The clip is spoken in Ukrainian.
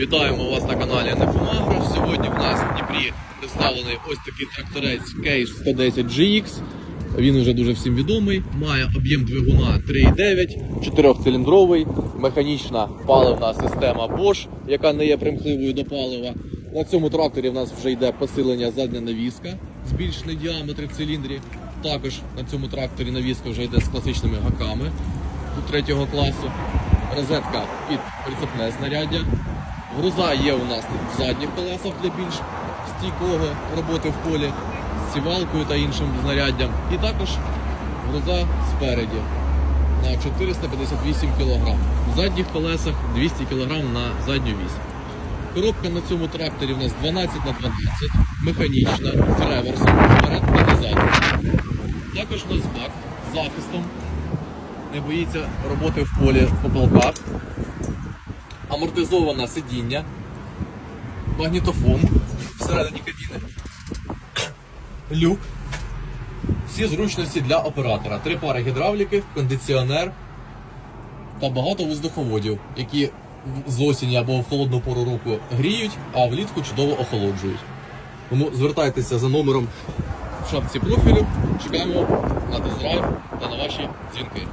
Вітаємо вас на каналі Нефомагро. Сьогодні в нас в Дніпрі представлений ось такий тракторець Case 110 GX. Він вже дуже всім відомий. Має об'єм двигуна 3,9, чотирьохциліндровий, механічна паливна система Bosch, яка не є примхливою до палива. На цьому тракторі в нас вже йде посилення задня навіска, збільшений діаметр в циліндрі. Також на цьому тракторі навіска вже йде з класичними гаками третього класу. Розетка під прицепне знаряддя. Груза є у нас в задніх колесах для більш стійкого роботи в полі з сівалкою та іншим знаряддям. І також груза спереді на 458 кг. В задніх колесах 200 кг на задню вісь. Коробка на цьому тракторі у нас 12 на 12, механічна, з реверсом, вперед та назад. Також у нас бак з захистом, не боїться роботи в полі по полках, амортизоване сидіння, магнітофон всередині кабіни, люк, всі зручності для оператора, три пари гідравліки, кондиціонер та багато воздуховодів, які з осені або в холодну пору року гріють, а влітку чудово охолоджують. Тому звертайтеся за номером в шапці профілю. Чекаємо на тест-драйв та на ваші дзвінки.